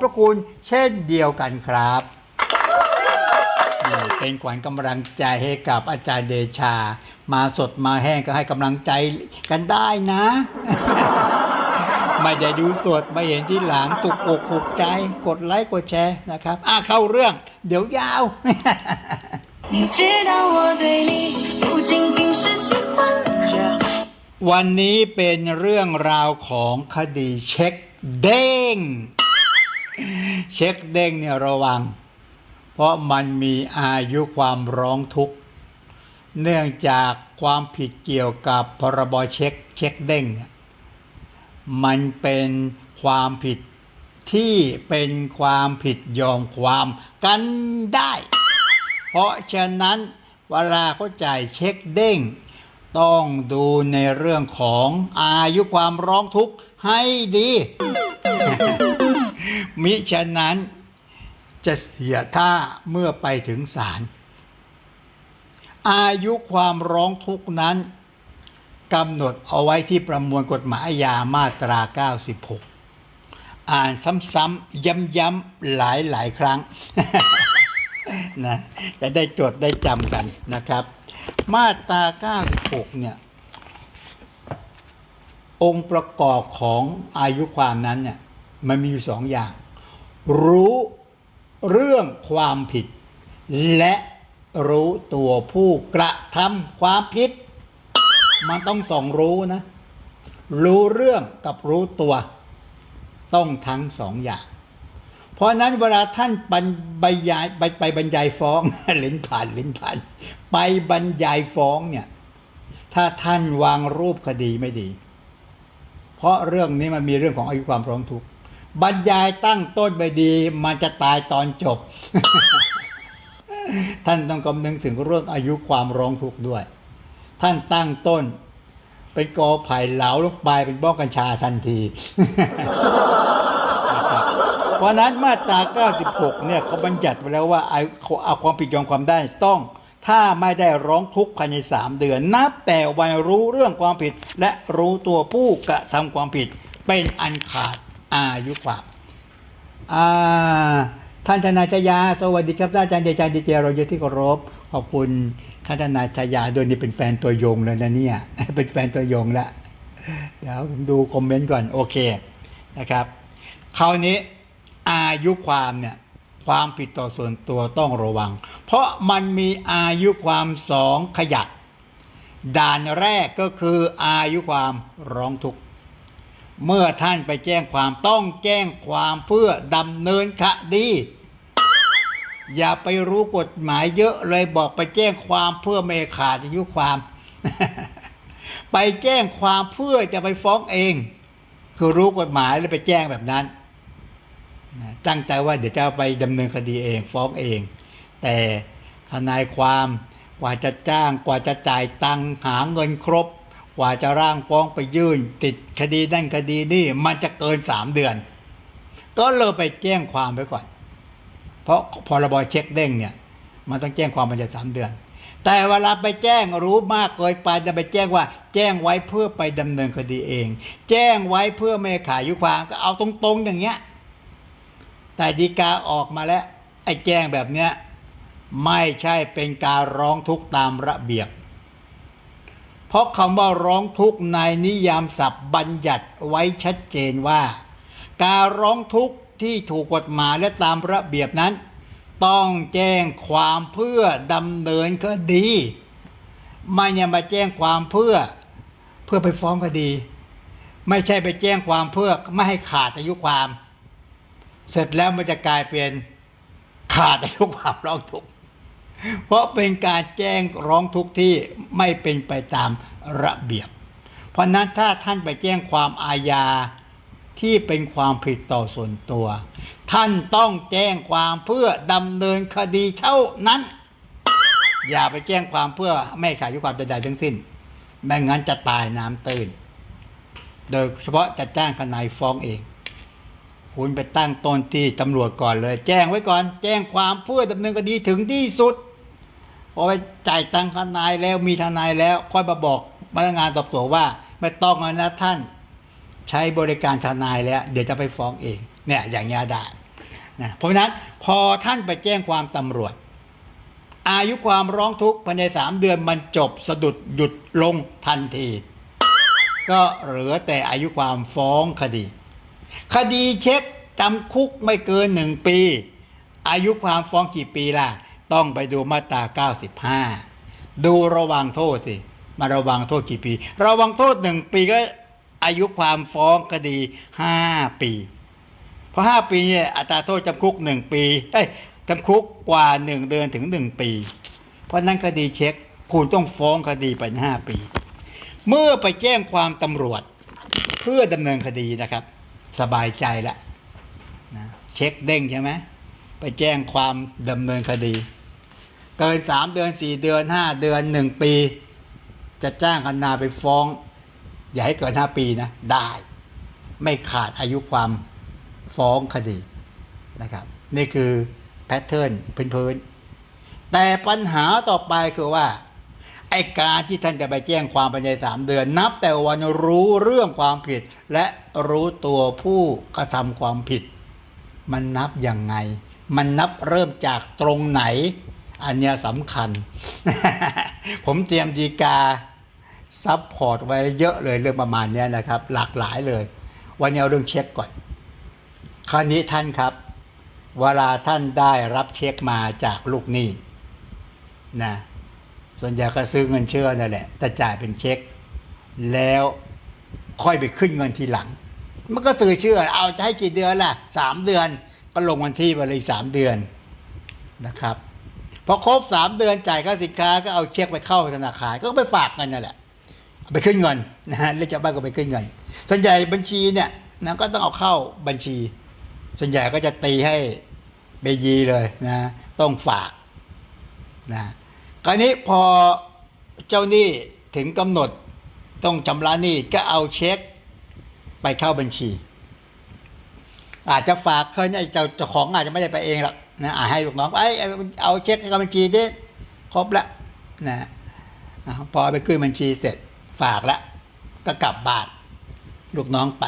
พระคุณเช่นเดียวกันครับเป็นขวัญกำลังใจให้กับอาจารย์เดชา มาสดมาแห้งก็ให้กำลังใจกันได้นะ ไม่ได้ดูสดไม่เห็นที่หลังตุกอกหกใจ กดไลค์กดแชร์นะครับ อะเข้าเรื่อง เดี๋ยวยาววันนี้เป็นเรื่องราวของคดีเช็คเด้ง เช็คเด้งเนี่ยระวัง เพราะมันมีอายุความร้องทุกข์ เนื่องจากความผิดเกี่ยวกับพรบเช็คเช็คเด้ง มันเป็นความผิดที่เป็นความผิดยอมความกันได้ เพราะฉะนั้นเวลาเขาจ่ายเช็คเด้ง ต้องดูในเรื่องของอายุความร้องทุกข์ให้ดี มิฉะนั้นจะเสียท่าเมื่อไปถึงศาลอายุความร้องทุกนั้นกำหนดเอาไว้ที่ประมวลกฎหมายอาญามาตรา 96 อ่านซ้ำๆ ย้ำๆ หลายๆ ครั้งนะจะได้จดได้จำกันนะครับ มาตรา 96 เนี่ย องค์ประกอบของอายุความนั้นเนี่ย มันมีอยู่สองอย่าง รู้เรื่องความผิด และรู้ตัวผู้กระทำความผิด มันต้องสองรู้นะ รู้เรื่องกับรู้ตัว ต้องทั้งสองอย่าง เพราะนั้นเวลาท่านบรรยายไปไปบรรยายฟ้องลิ้นผ่านลิ้นผ่าน ไปบรรยายฟ้องเนี่ย ถ้าท่านวางรูปคดีไม่ดี เพราะเรื่องนี้มันมีเรื่องของอายุความร้องทุกข์ บรรยายตั้งต้นไม่ดี มันจะตายตอนจบ ท่านต้องคำนึงถึงเรื่องอายุความร้องทุกข์ด้วย ท่านตั้งต้นเป็นกอไผ่เหลาลงไปเป็นบ้อกัญชาทันทีนะครับเพราะนั้นมาตรา 96 เนี่ยเขาบัญญัติไว้แล้วว่าเอาเอาความผิดยอมความได้ต้องถ้าไม่ได้ร้องทุกข์ภายใน3เดือน นับแต่วันรู้เรื่องความผิด และรู้ตัวผู้กระทำความผิดเป็นอันขาด อายุความอ่าท่านทนายชยา สวัสดีครับอาจารย์เดชาดีเจเราเยอะที่เคารพขอบคุณท่านทนายชยาโดยนี่เป็นแฟนตัวยงเลยนะเนี่ย เป็นแฟนตัวยงแล้วเดี๋ยวผมดูคอมเมนต์ก่อนโอเคนะครับคราวนี้อายุความเนี่ยความผิดต่อส่วนตัวต้องระวัง เพราะมันมีอายุความสองขยัก ด่านแรกก็คืออายุความร้องทุกข์ เมื่อท่านไปแจ้งความต้องแจ้งความเพื่อดำเนินคดีอย่าไปรู้กฎหมายเยอะเลยบอกไปแจ้งความเพื่อไม่ขาดอายุความ ไปแจ้งความเพื่อจะไปฟ้องเอง คือรู้กฎหมายแล้วไปแจ้งแบบนั้นตั้งใจว่าเดี๋ยวจะไปดำเนินคดีเอง ฟ้องเอง แต่ทนายความกว่าจะจ้างกว่าจะจ่ายตังหาเงินครบ กว่าจะร่างฟ้องไปยื่น ติดคดีนั่นคดีนี่มันจะเกินสามเดือน ก็เลยไปแจ้งความไปก่อน เพราะพรบเช็คเด้งเนี่ย มันต้องแจ้งความภายในสามเดือน แต่เวลาไปแจ้งรู้มากเกินไปจะไปแจ้งว่า แจ้งไว้เพื่อไปดำเนินคดีเอง แจ้งไว้เพื่อไม่ขายยุความก็เอาตรงๆอย่างเงี้ย แต่ดีกาออกมาแล้วไอ้แจ้งแบบเนี้ยไม่ใช่เป็นการร้องทุกข์ตามระเบียบ เพราะคำว่าร้องทุกข์ในนิยามศัพท์บัญญัติไว้ชัดเจนว่า การร้องทุกข์ที่ถูกกฎหมายและตามระเบียบนั้น ต้องแจ้งความเพื่อดำเนินคดีไม่เนี่ยมาแจ้งความเพื่อเพื่อไปฟ้องคดี ไม่ใช่ไปแจ้งความเพื่อไม่ให้ขาดอายุความ เสร็จแล้วมันจะกลายเป็นขาดอายุความร้องทุกข์เพราะเป็นการแจ้งร้องทุกข์ที่ไม่เป็นไปตาม ระเบียบ เพราะนั้นถ้าท่านไปแจ้งความอาญาที่เป็นความผิดต่อส่วนตัว ท่านต้องแจ้งความเพื่อดำเนินคดีเท่านั้น อย่าไปแจ้งความเพื่อไม่ขาดอายุความใดๆทั้งสิ้นไม่งั้นจะตายน้ำตื้นโดยเฉพาะจะจ้างทนายฟ้องเอง คุณไปตั้งต้นที่ตำรวจก่อนเลย แจ้งไว้ก่อน แจ้งความเพื่อดำเนินคดีถึงที่สุดพอไปจ่ายตังค์ทนายแล้วมีทนายแล้ว ค่อยมาบอก พนักงานสอบสวนว่าไม่ต้องแล้วนะท่านใช้บริการทนายแล้ว เดี๋ยวจะไปฟ้องเองเนี่ยอย่างเงี้ยได้นะเพราะฉะนั้นพอท่านไปแจ้งความตำรวจ อายุความร้องทุกข์ภายในสามเดือนมันจบสะดุดหยุดลงทันที ก็เหลือแต่อายุความฟ้องคดี คดีเช็คจำคุกไม่เกินหนึ่งปี อายุความฟ้องกี่ปีล่ะ ต้องไปดูมาตรา 95 ดูระวังโทษสิ มาระวังโทษกี่ปี ระวังโทษหนึ่งปีก็อายุความฟ้องคดีห้าปี เพราะห้าปีเนี่ยอัตราโทษจำคุกหนึ่งปีเอ้ยจำคุกกว่าหนึ่งเดือนถึงหนึ่งปี เพราะนั้นคดีเช็คคุณต้องฟ้องคดีไปห้าปี เมื่อไปแจ้งความตำรวจเพื่อดำเนินคดีนะครับ สบายใจละนะเช็คเด้งใช่ไหมไปแจ้งความดำเนินคดี เกินสามเดือนสี่เดือนห้าเดือนหนึ่งปี จะจ้างกันนาไปฟ้อง อย่าให้เกินห้าปีนะ ได้ ไม่ขาดอายุความฟ้องคดีนะครับ นี่คือแพทเทิร์นพื้นๆแต่ปัญหาต่อไปคือว่าไอการที่ท่านจะไปแจ้งความภายในสามเดือน นับแต่วันรู้เรื่องความผิด และรู้ตัวผู้กระทำความผิด มันนับยังไง มันนับเริ่มจากตรงไหน อันนี้สำคัญ ผมเตรียมดีกา ซับพอร์ตไว้เยอะเลยเรื่องประมาณนี้นะครับ หลากหลายเลย วันนี้เอาเรื่องเช็คก่อน คราวนี้ท่านครับ เวลาท่านได้รับเช็คมาจากลูกหนี้นะส่วนใหญ่ก็ซื้อเงินเชื่อนั่นแหละ แต่จ่ายเป็นเช็ค แล้วค่อยไปขึ้นเงินทีหลัง มันก็ซื้อเชื่อ เอาจะให้กี่เดือนล่ะสามเดือนก็ลงวันที่ไปเลยสามเดือนนะครับพอครบสามเดือนจ่ายค่าสินค้าก็เอาเช็คไปเข้าธนาคารก็ไปฝากเงินนั่นแหละ ไปขึ้นเงินนะฮะแล้วชาวบ้านก็ไปขึ้นเงิน ส่วนใหญ่บัญชีเนี่ยนะก็ต้องเอาเข้าบัญชี ส่วนใหญ่ก็จะตีให้เบยีเลยนะต้องฝากนะคราวนี้พอเจ้าหนี้ถึงกำหนดต้องชำระหนี้ก็เอาเช็คไปเข้าบัญชี อาจจะฝากเคยเนี่ยเจ้าของอาจจะไม่ได้ไปเองหรอกนะอาจให้ลูกน้องไอ้เอาเช็คเข้าบัญชีดิครบล้วนะพอไปขึ้นบัญชีเสร็จ ฝากแล้วก็กลับบ้านลูกน้องไป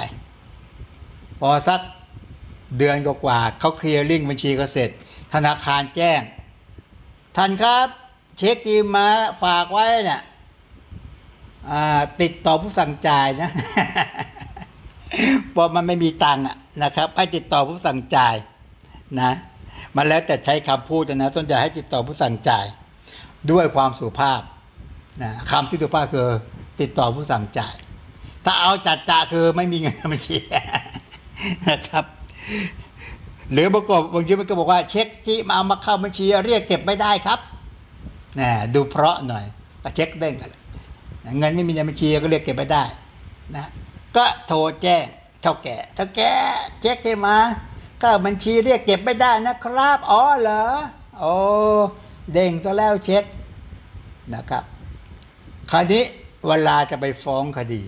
พอสักเดือนกว่าเขาเคลียร์ลิงบัญชีก็เสร็จ ธนาคารแจ้งท่านครับ เช็คทีมาฝากไว้เนี่ยติดต่อผู้สั่งจ่ายนะพราะมันไม่มีตังค์นะครับ ให้ติดต่อผู้สั่งจ่ายนะ มันแล้วแต่ใช้คำพูดนะส่วนใหญ่ให้ติดต่อผู้สั่งจ่าย ด้วยความสุภาพนะคำที่สุภาพคือ ติดต่อผู้สั่งจ่าย ถ้าเอาจัดจ่าคือไม่มีเงินในบัญชีนะครับ หรือบางคนบางทีมันก็บอกว่าเช็คที่มาเอามาเข้าบัญชีเรียกเก็บไม่ได้ครับนะดูเพราะหน่อยก็เช็คเด้งกันเลยเงินไม่มีในบัญชีก็เรียกเก็บไม่ได้นะก็โทรแจ้งเท่าแก่เท่าแก่เช็คที่มาก็บัญชีเรียกเก็บไม่ได้นะครับอ๋อเหรอโอ้เด้งซะแล้วเช็คนะครับคราวนี้ เวลาจะไปฟ้องคดี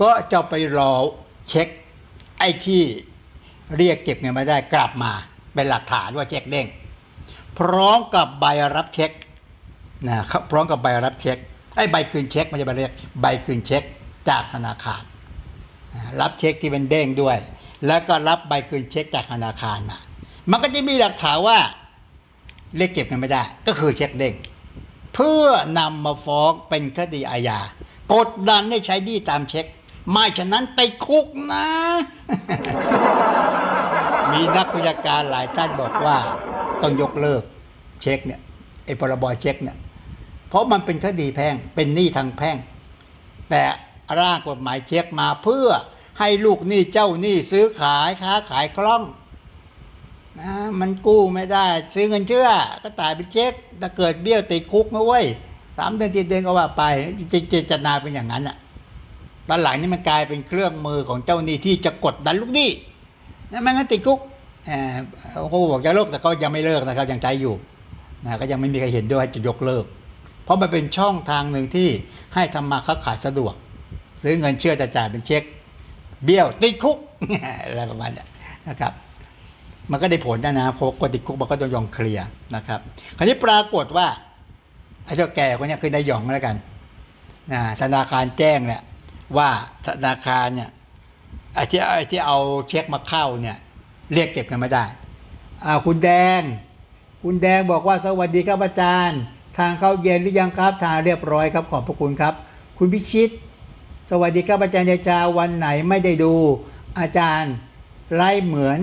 ก็จะไปรอเช็คไอ้ที่เรียกเก็บเงินไม่ได้กลับมาเป็นหลักฐานว่าเช็คเด้งพร้อมกับใบรับเช็คนะครับพร้อมกับใบรับเช็คไอ้ใบคืนเช็คมันจะไปเรียกใบคืนเช็คจากธนาคาร รับเช็คที่เป็นเด้งด้วย แล้วก็รับใบคืนเช็คจากธนาคารมา มันก็จะมีหลักฐานว่าเรียกเก็บเงินไม่ได้ ก็คือเช็คเด้ง เพื่อนำมาฟ้องเป็นคดีอาญากดดันให้ใช้หนี้ตามเช็ค ไม่ฉะนั้นติดคุกนะ มีนักวิชาการหลายท่านบอกว่า ต้องยกเลิกเช็คเนี่ยไอ้พรบเช็คเนี่ย เพราะมันเป็นคดีแพ่งเป็นหนี้ทางแพ่ง แต่ร่างกฎหมายเช็คมาเพื่อให้ลูกหนี้เจ้าหนี้ซื้อขายค้าขายคล่อง นะมันกู้ไม่ได้ ซื้อเงินเชื่อ ก็จ่ายเป็นเช็คถ้าเกิดเบี้ยวติดคุกนะเว้ยสามเดือนเจ็ดเดือนก็ว่าไปจริงๆเจตนาเป็นอย่างนั้นอะตอนหลังนี่มันกลายเป็นเครื่องมือของเจ้าหนี้ที่จะกดดันลูกหนี้นะไม่งั้นติดคุกเขาบอกจะเลิกแต่ก็ยังไม่เลิกนะครับยังใจอยู่นะก็ยังไม่มีใครเห็นด้วยจะยกเลิก เพราะมันเป็นช่องทางหนึ่งที่ให้ทำมาค้าขายสะดวก ซื้อเงินเชื่อจะจ่ายเป็นเช็ค เบี้ยวติดคุกอะไรประมาณนี้นะครับ มันก็ได้ผลนะนะเพอกดติดคุกมันก็ต้องยอมเคลียร์นะครับ คราวนี้ปรากฏว่าไอ้เจ้าแก่คนนี้คือนายหยองแล้วกันนะธนาคารแจ้งเนี่ยว่าธนาคารเนี่ยไอ้ที่ไอ้ที่เอาเช็คมาเข้าเนี่ย เรียกเก็บกันไม่ได้อ่าคุณแดง คุณแดงบอกว่าสวัสดีครับอาจารย์ ทางเข้าเย็นหรือยังครับทานเรียบร้อยครับขอบพระคุณครับ คุณพิชิต สวัสดีครับอาจารย์เดชาวันไหนไม่ได้ดู อาจารย์ไล่เหมือน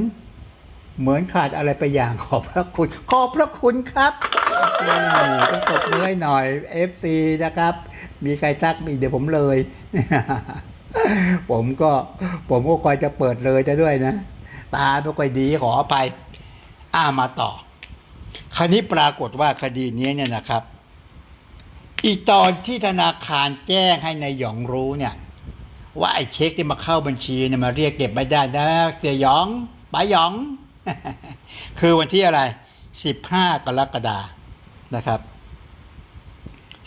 เหมือนขาดอะไรไปอย่างขอบพระคุณ ขอบพระคุณครับต้องตบมือให้หน่อย FC นะครับ มีใครทักมีเดี๋ยวผมเลย ผมก็ผมก็คอยจะเปิดเลยจะด้วยนะ ตาไม่ค่อยดีขออภัยอ่ามาต่อ คราวนี้ปรากฏว่าคดีนี้เนี่ยนะครับ อีตอนที่ธนาคารแจ้งให้นายหยองรู้เนี่ย ว่าไอ้เช็คที่มาเข้าบัญชีเนี่ยมาเรียกเก็บไม่ได้นะเสียหยองป๋าหยอง คือวันที่อะไรสิบห้ากรกฎานะครับ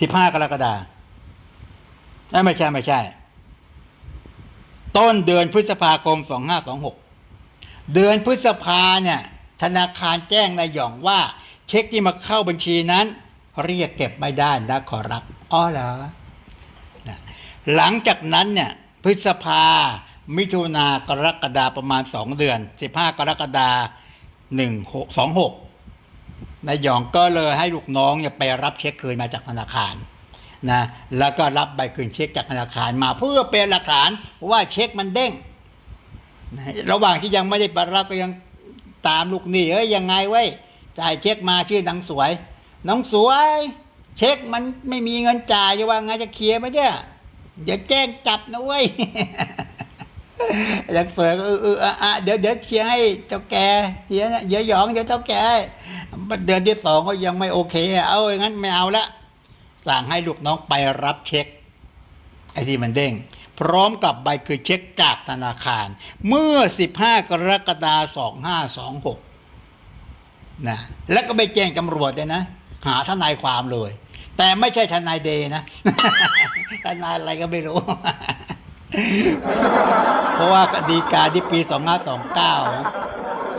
สิบห้ากรกฎาไม่ใช่ไม่ใช่ ต้นเดือนพฤษภาคมสองห้าสองหกเดือนพฤษภาเนี่ย ธนาคารแจ้งนายหยองว่า เช็คที่มาเข้าบัญชีนั้น เรียกเก็บไม่ได้นะขอรับอ๋อเหรอหลังจากนั้นเนี่ย พฤษภา มิถุนากรกฎาประมาณสองเดือนสิบห้ากรกฎาหนึ่งหกสองหกนายหยองก็เลยให้ลูกน้องเนี่ยไปรับเช็คคืนมาจากธนาคารนะแล้วก็รับใบคืนเช็คจากธนาคารมาเพื่อเป็นหลักฐานว่าเช็คมันเด้งนะระหว่างที่ยังไม่ได้ไปรับก็ยังตามลูกหนี้เอ้ยยังไงไว้ยจ่ายเช็คมาชื่อนางสวย น้องสวย เช็คมันไม่มีเงินจ่ายจะว่าไงจะเคลียร์ไหมเนี่ยเดี๋ยวแจ้งจับนะเว้ย ยังเฟิร์ก็เออเอออะเดี๋ยวเดี๋ยวเคลียร์ให้เจ้าแกเดี๋ยวนะเดี๋ยวหยองเดี๋ยวเจ้าแกเดือนที่สองก็ยังไม่โอเค เอาอย่างนั้นไม่เอาละสั่งให้ลูกน้องไปรับเช็ค ไอ้ที่มันเด้ง พร้อมกับใบคือเช็คจากธนาคาร เมื่อ 15 กรกฎาคม2526นะแล้วก็ไปแจ้งตำรวจเลยนะ หาทนายความเลย แต่ไม่ใช่ทนายเดนะ ทนายอะไรก็ไม่รู้ เพราะว่าคดีการที่ปี2529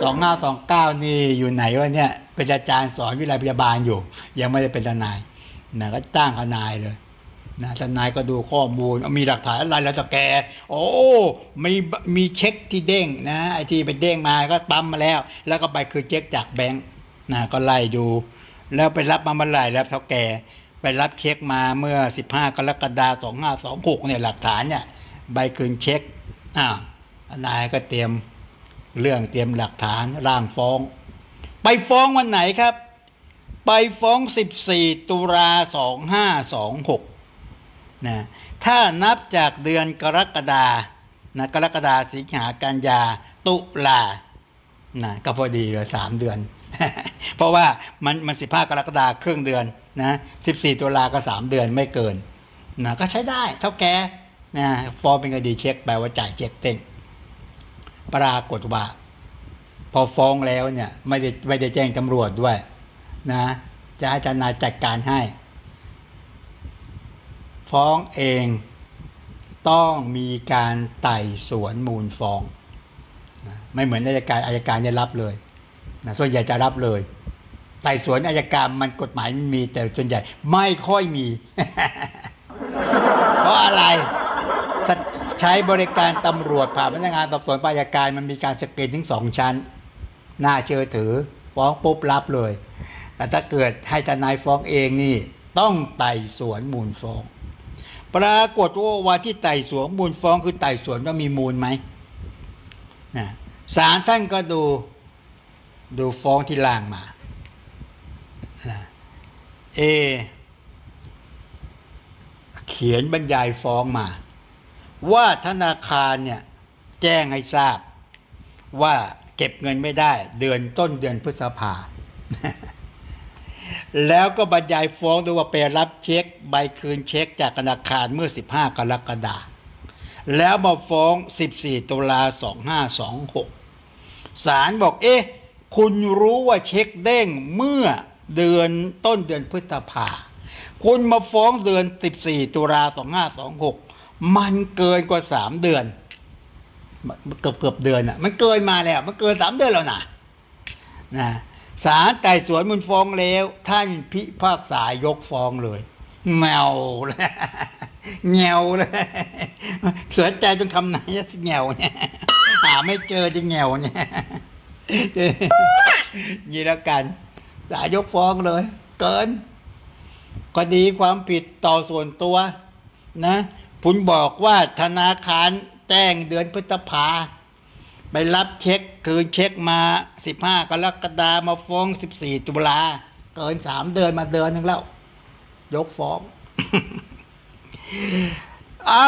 2529นี่อยู่ไหนวะเนี่ยเป็นอาจารย์สอนวิไลพยาบาลอยู่ ยังไม่ได้เป็นทนายนะก็จ้างทนายเลยนะทนายก็ดูข้อมูลมีหลักฐานอะไรแล้วจะแกโอ้มีมีเช็คที่เด้งนะไอที่ไปเด้งมาก็ปั๊มมาแล้ว แล้วก็ไปคือเช็คจากแบงค์นะก็ไล่ดู แล้วไปรับมาเมื่อไหร่แล้วเท่าแกไปรับเช็คมาเมื่อ 15 กรกฎาคม2526เนี่ยหลักฐานเนี่ย ใบคืนเช็คอ้าวนายก็เตรียมเรื่องเตรียมหลักฐานร่างฟ้อง ไปฟ้องวันไหนครับ ไปฟ้อง 14 ตุลา2526นะถ้านับจากเดือนกรกฎานะกรกฎาสิงหากันยาตุลานะก็พอดีเลยสามเดือน เพราะว่ามันมันสิบห้ากรกฎาครึ่งเดือนนะสิบสี่ตุลาก็สามเดือนไม่เกินนะก็ใช้ได้เท่าแก นะฟ้องเป็นคดีเช็คแปลว่าจ่ายเช็คเต็มปรากฏว่า พอฟ้องแล้วเนี่ย ไม่ได้ไม่ได้แจ้งตำรวจด้วย นะ จะให้ทนายจัดการให้ ฟ้องเองต้องมีการไต่สวนมูลฟ้องนะไม่เหมือนอายการอายการเนี่ยรับเลยนะส่วนใหญ่จะรับเลย ไต่สวนอายการมันกฎหมายมันมีแต่ส่วนใหญ่ ไม่ค่อยมี เพราะอะไร ใช้บริการตำรวจผ่านพนักงานสอบสวนปายการมันมีการสกรีนถึงสองชั้น น่าเชื่อถือฟ้องปุ๊บรับเลย แต่ถ้าเกิดให้ทนายฟ้องเองนี่ต้องไต่สวนมูลฟ้อง ปรากฏว่าวันที่ไต่สวนมูลฟ้องคือไต่สวนว่ามีมูลไหมนะศาลท่านก็ดูดูฟ้องที่ล่างมาเอ เขียนบรรยายฟ้องมา ว่าธนาคารเนี่ยแจ้งให้ทราบ ว่าเก็บเงินไม่ได้ เดือนต้นเดือนพฤษภา แล้วก็บรรยายฟ้องด้วยว่าไปรับเช็คใบคืนเช็คจากธนาคารเมื่อ 15 กรกฎาคมแล้วมาฟ้อง 14 ตุลา 2526 ศาลบอกเอ๊ะ คุณรู้ว่าเช็คเด้งเมื่อเดือนต้นเดือนพฤษภา คุณมาฟ้องเดือน 14 ตุลา 2526 มันเกินกว่า3เดือนเกือบเกือบเดือนอะ มันเกินมาแล้ว มันเกิน3เดือนแล้วนะนะศาลไต่สวนมูลฟ้องแล้ว ท่านพิพากษายกฟ้องเลยแมวเลยแงวเลยเสียใจจนคำไหนจะแงวเนี่ยหาไม่เจอจะแงวเนี่ยนี่แล้วกันศาลยกฟ้องเลย เกินคดีความผิดต่อส่วนตัว นะ คุณบอกว่าธนาคารแจ้งเดือนพฤษภา ไปรับเช็คคืนเช็คมา15กรกฎามาฟ้อง14ตุลาเกิน3เดือนมาเดือนหนึงแล้ว ยกฟ้อง เอา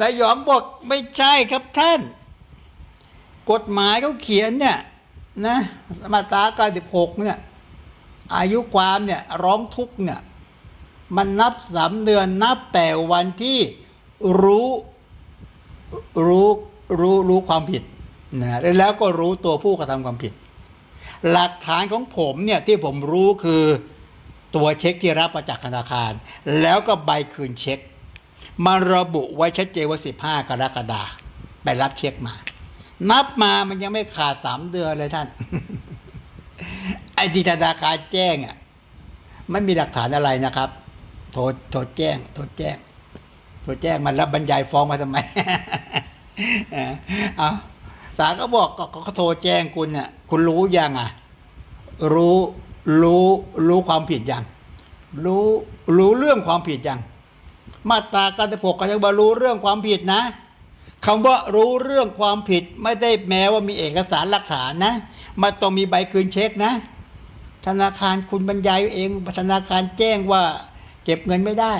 นายหยองบอกไม่ใช่ครับท่าน กฎหมายเขาเขียนเนี่ย นะมาตรา96เนี่ย อายุความเนี่ย ร้องทุกเนี่ย มันนับสามเดือนนับแต่วันที่ รู้รู้รู้รู้ความผิดนะแล้วก็รู้ตัวผู้กระทำความผิด หลักฐานของผมเนี่ยที่ผมรู้คือตัวเช็คที่รับมาจากธนาคาร แล้วก็ใบคืนเช็คมันระบุไว้ชัดเจนว่า15กรกฎาไปรับเช็คมา นับมามันยังไม่ขาดสามเดือนเลยท่าน ไอ้ที่ธนาคารแจ้งอะไม่มีหลักฐานอะไรนะครับ โทรโทรแจ้ง โทรแจ้ง โทรแจ้งมันรับบรรยายฟ้องมาทำไมเอาศาลก็บอกก็ก็เขาโทรแจ้งคุณน่ะคุณรู้ยังอะ รู้รู้รู้ความผิดยังรู้รู้เรื่องความผิดยังมาตราการที่หกก็จะบอกรู้เรื่องความผิดนะคำว่ารู้เรื่องความผิดไม่ได้แม้ว่ามีเอกสารหลักฐานนะมันต้องมีใบคืนเช็คนะ ธนาคารคุณบรรยายเองธนาคารแจ้งว่า เก็บเงินไม่ได้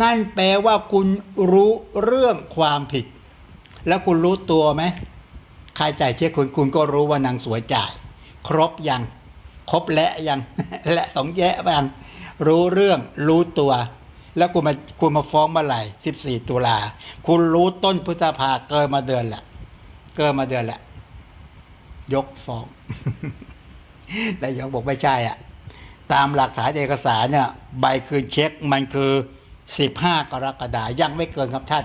นั่นแปลว่าคุณรู้เรื่องความผิด แล้วคุณรู้ตัวไหมใครจ่ายเช็คคุณคุณก็รู้ว่านางสวยจ่าย ครบยังครบและยังและสองแยะบ้างรู้เรื่องรู้ตัว แล้วคุณมาคุณมาฟ้องเมื่อไหร่สิบสี่ตุลาคุณรู้ต้นพฤษภาเกินมาเดือนแหละเกินมาเดือนแหละยกฟ้องแต่ยองบอกไม่ใช่อะ ตามหลักฐานเอกสารเนี่ย ใบคืนเช็คมันคือ สิบห้ากรกฎายังไม่เกินครับท่าน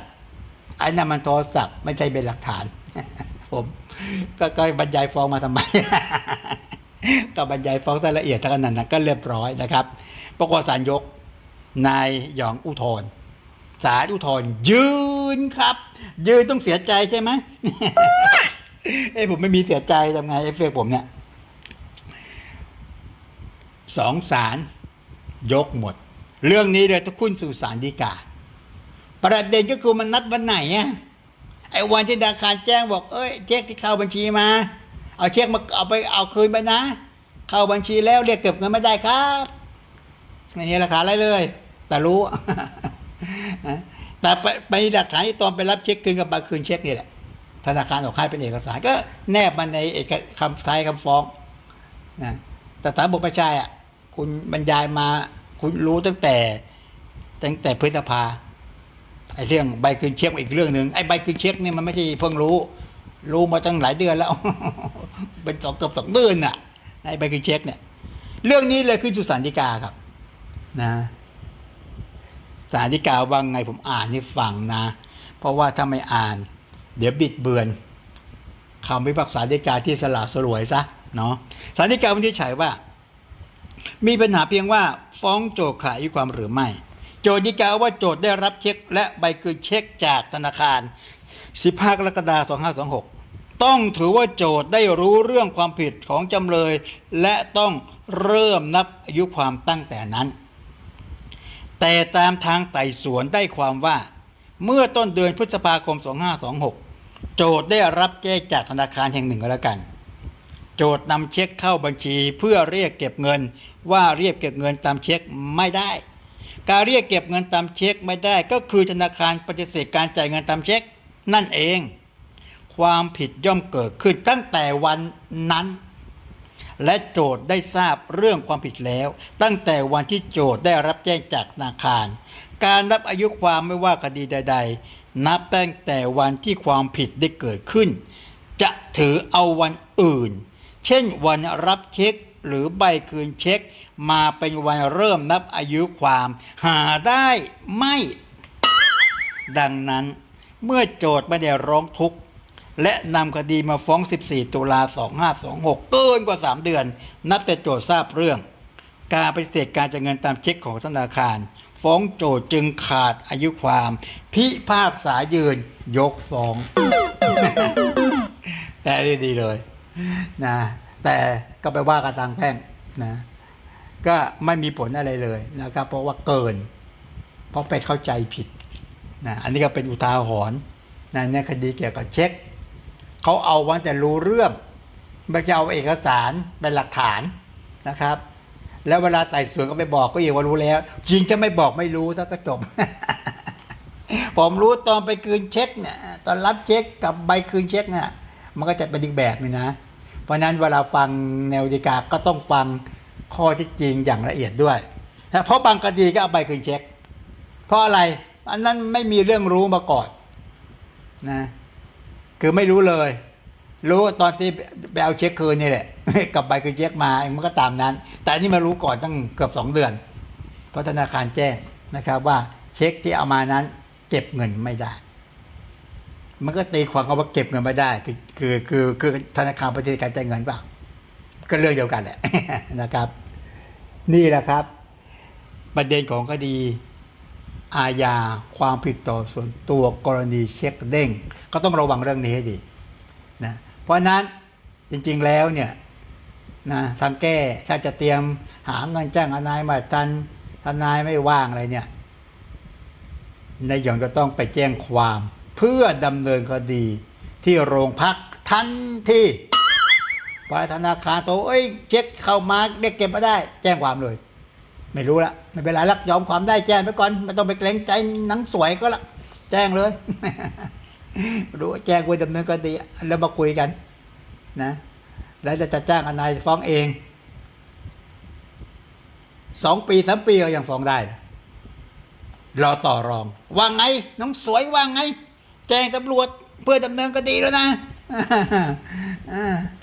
ไอ้นั่นมันโทรศัพท์ไม่ใช่เป็นหลักฐาน ผม ก็ก็บรรยายฟ้องมาทำไม ก็บรรยายฟ้องแต่ละเอียดทั้งนั้นนะก็เรียบร้อยนะครับปรากฏศาลยกนายหยองอุทธรณ์ศาลอุทธรณ์ยืนครับ ยืนต้องเสียใจใช่ไหมเอ้ผมไม่มีเสียใจทำไงเอฟเฟกผมเนี่ยสองศาลยกหมด เรื่องนี้เลยต้องขึ้นสู่ศาลฎีกา ประเด็นก็คือมันนัดวันไหนอะไอ้วันที่ธนาคารแจ้งบอกเอ้ยเช็คที่เข้าบัญชีมา เอาเช็คมาเอาไปเอาคืนไปนะ เข้าบัญชีแล้วเรียกเก็บเงินไม่ได้ครับไม่มีหลักฐานอะไรเลย แต่รู้ แต่ไปไปหลักฐานที่ตอนไปรับเช็คคืนกับบัตรคืนเช็คนี่แหละธนาคารออกให้เป็นเอกสาร ก็แนบมาในเอกคำท้ายคำฟ้องนะแต่ศาลบอกไม่ใช่อะ คุณบรรยายมา คุณรู้ตั้งแต่ ตั้งแต่พฤษภาไอ้เรื่องใบคืนเช็คอีกเรื่องหนึ่งไอ้ใบคืนเช็คเนี่ยมันไม่ใช่เพิ่งรู้ รู้มาตั้งหลายเดือนแล้วเป็นสองเกือบสองเดือนน่ะไอ้ใบคืนเช็คเนี่ย เรื่องนี้เลยขึ้นสู่ศาลฎีกาครับ นะศาลฎีกาว่าไงผมอ่านให้ฟังนะ เพราะว่าถ้าไม่อ่าน เดี๋ยวบิดเบือนคำพิพากษาฎีกาที่สละสลวยซะเนาะศาลฎีกาวินิจฉัยว่า มีปัญหาเพียงว่าฟ้องโจทย์ขายความหรือไม่ โจทย์ฎีกาว่าโจทย์ได้รับเช็ค และใบคืนเช็คจากธนาคาร 15 กรกฎาคม 2526 ต้องถือว่าโจทย์ได้รู้เรื่องความผิดของจำเลย และต้องเริ่มนับอายุความตั้งแต่นั้น แต่ตามทางไต่สวนได้ความว่า เมื่อต้นเดือนพฤษภาคม 2526 โจทย์ได้รับแจ้งจากธนาคารแห่งหนึ่งก็แล้วกัน โจทย์นำเช็คเข้าบัญชีเพื่อเรียกเก็บเงิน ว่าเรียกเก็บเงินตามเช็คไม่ได้ การเรียกเก็บเงินตามเช็คไม่ได้ ก็คือธนาคารปฏิเสธการจ่ายเงินตามเช็ค นั่นเอง ความผิดย่อมเกิดขึ้นตั้งแต่วันนั้น และโจทย์ได้ทราบเรื่องความผิดแล้ว ตั้งแต่วันที่โจทย์ได้รับแจ้งจากธนาคาร การนับอายุความไม่ว่าคดีใด ๆ นับตั้งแต่วันที่ความผิดได้เกิดขึ้น จะถือเอาวันอื่น เช่นวันรับเช็คหรือใบคืนเช็ค มาเป็นวันเริ่มนับอายุความ หาได้ไม่ ดังนั้น เมื่อโจทย์ไม่ได้ร้องทุกข์และนำคดีมาฟ้อง 14 ตุลา 2526 เกินกว่า 3 เดือน นับแต่โจทย์ทราบเรื่อง การปฏิเสธการจ่ายเงินตามเช็คของธนาคาร ฟ้องโจทย์จึงขาดอายุความ พิพากษายืนยกฟ้อง แต่ดีเลย นะแต่ก็ไปว่ากันทางแพ่งนะก็ไม่มีผลอะไรเลยนะครับเพราะว่าเกิน เพราะไปเข้าใจผิดนะอันนี้ก็เป็นอุทาหรณ์นะในคดีเกี่ยวกับเช็คเขาเอาวันแต่รู้เรื่องไม่จะเอาเอกสารเป็นหลักฐานนะครับ แล้วเวลาไต่สวนก็ไปบอกก็อีกว่ารู้แล้ว จริงจะไม่บอกไม่รู้ถ้าก็จบ ผมรู้ตอนไปคืนเช็คเนี่ยตอนรับเช็คกับใบคืนเช็คเนี่ย มันก็จะเป็นอีกแบบหนึงนะ เพราะฉะนั้นเวลาฟังแนวดีกาก็ต้องฟังข้อที่จริงอย่างละเอียดด้วยนะเพราะบางคดีก็เอาใบคืนเช็ค เพราะอะไร อันนั้นไม่มีเรื่องรู้มาก่อนนะคือไม่รู้เลย รู้ตอนที่ไปเอาเช็คคืนนี่แหละกับใบคืนเช็คมามันก็ตามนั้น แต่อันนี่มารู้ก่อนตั้งเกือบสองเดือน เพราะธนาคารแจ้งนะครับว่าเช็คที่เอามานั้น เก็บเงินไม่ได้ มันก็ตีความเขาว่าเก็บเงินไม่ได้ คือคือคือธนาคารปฏิเสธการจ่ายเงินเปล่าก็เรื่องเดียวกันแหละนะครับ นี่แหละครับ ประเด็นของคดี อาญาความผิดต่อส่วนตัวกรณีเช็คเด้ง ก็ต้องระวังเรื่องนี้ให้ดีนะเพราะฉะนั้นจริงๆแล้วเนี่ยนะทางแก้ถ้าจะเตรียมหาเงินจ้างทนายมาทันทนายไม่ว่างอะไรเนี่ยนายหยองจะต้องไปแจ้งความ เพื่อดำเนินคดีที่โรงพักทันทีไปธนาคารโตเอ้ยเช็คเข้ามาเด็กเก็บมาได้ แจ้งความเลย ไม่รู้ละไม่เป็นไรลักยอมความได้แจ้งไปก่อนไม่ต้องไปเกรงใจหนังสวยก็ละแจ้งเลยรู้ว่าแจ้งไว้ดำเนินคดีแล้วมาคุยกัน นะ แล้วจะจะจ้างทนายฟ้องเองสองปีสามปีก็ยังฟ้องได้ รอต่อรอง ว่าไง น้องสวยว่าไง แจ้งตำรวจเพื่อดำเนินคดีแล้วนะ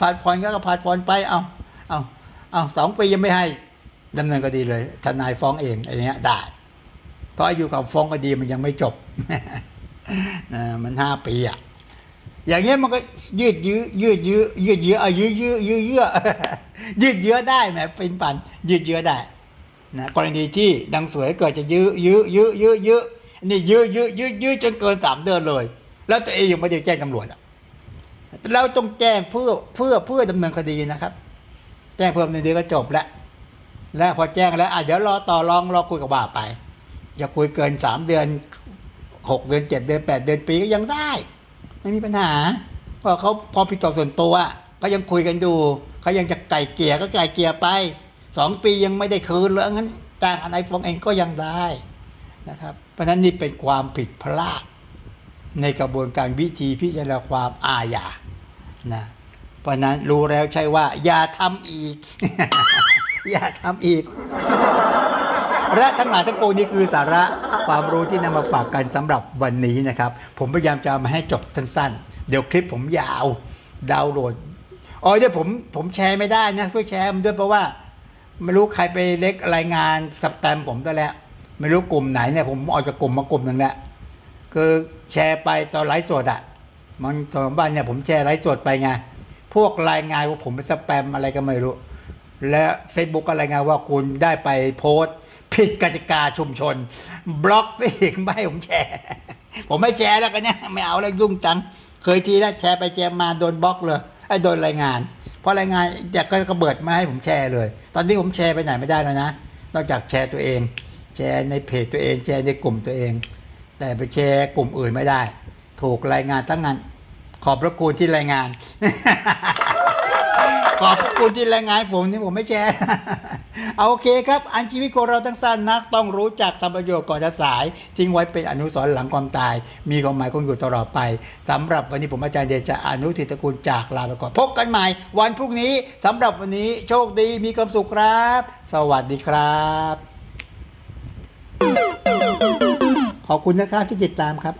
ผ่านผ่อนก็ผ่านผ่อนไป เอาเอาเอาสองปียังไม่ให้ดำเนินคดีเลย ทนายฟ้องเองอะไรเงี้ยได้ เพราะอายุกับฟ้องคดีมันยังไม่จบมันห้าปีอะอย่างเงี้ยมันก็ยืดยื้อยืดยื้อยืดเยื้อเอายื้อยื้อยื้อเยื้อยืดเยื้อได้แหมเป็นปันยืดเยื้อได้นะกรณีที่ดังสวยเกิดจะยื้อยื้อยื้อยื้อยื้อ นี่ยื้อยื้อยื้อยื้อจนเกินสามเดือนเลย แล้วตัวเองยังไม่ได้แจ้งตำรวจอะเราต้องแจ้งเพื่อเพื่อเพื่อดำเนินคดีนะครับ แจ้งเพิ่มในเดือนก็จบแล้วแล้วพอแจ้งแล้วอะเดี๋ยวรอต่อรองรอคุยกับว่าไป อย่าคุยเกินสามเดือนหกเดือนเจ็ดเดือนแปดเดือนปีก็ยังได้ ไม่มีปัญหา เพราะเขาพอผิดต่อส่วนตัวก็ยังคุยกันดูเขายังจะไก่เกลี่ยก็ไก่เกลี่ยไปสองปียังไม่ได้คืนเลยงั้นจ้างอะไรฟ้องเองก็ยังได้ นะครับ เพราะนั้นนี่เป็นความผิดพลาด ในกระบวนการวิธีพิจารณาความอาญานะเพราะนั้นรู้แล้วใช่ว่า อย่าทำอีก อย่าทำอีก และทั้งหลายทั้งปวงนี้คือสาระความรู้ที่นำมาฝากกันสำหรับวันนี้นะครับ ผมพยายามจะมาให้จบสั้นๆ เดี๋ยวคลิปผมยาว ดาวน์โหลดอ๋อเดี๋ยวผมผมแชร์ไม่ได้นะเพื่อแชร์มันด้วยเพราะว่า ไม่รู้ใครไปเล็กรายงานสแตมผมตัวแล้ว ไม่รู้กลุ่มไหนเนี่ยผมออกจากกลุ่มมากลุ่มหนึ่งแหล้วคือแชร์ไปตอนไลฟ์สดอะ มันตอนบ้านเนี่ยผมแชร์ไลฟ์สดไปไงพวกรายงานว่าผมเป็นสแปมอะไรก็ไม่รู้ และเฟซบุ๊กก็รายงานว่าคุณได้ไปโพสต์ ผิดกติกาชุมชน บล็อกไปอีกไม่ให้ผมแชร์ ผมไม่แชร์แล้วกันเนี่ยไม่เอาแล้วยุ่งจัง เคยทีแล้วแชร์ไปแชร์มาโดนบล็อกเลยไอ้โดนรายงาน เพราะรายงานอยากก็กระเบิดมาให้ผมแชร์เลย ตอนนี้ผมแชร์ไปไหนไม่ได้แล้วนะนอกจากแชร์ตัวเอง ชร์ในเพจตัวเองแชร์ในกลุ่มตัวเอง แต่ไปแชร์กลุ่มอื่นไม่ได้ ถูกรายงานทั้งนั้น ขอบพระคุณที่รายงาน ขอบคุณที่รายงานผมนี่ผมไม่แชร์เอาโอเคครับ อันชีวิตของเราทั้งสั้นนัก ต้องรู้จักทำประโยชน์ก่อนจะสาย ทิ้งไว้เป็นอนุสรณ์หลังความตาย มีความหมายคงอยู่ตลอดไปสำหรับวันนี้ผมอาจารย์เดชจะอนุทิตกุลจากลาไปก่อนพบกันใหม่ วันพรุ่งนี้สำหรับวันนี้โชคดีมีความสุขครับ สวัสดีครับ ขอบคุณนะครับที่ติดตามครับ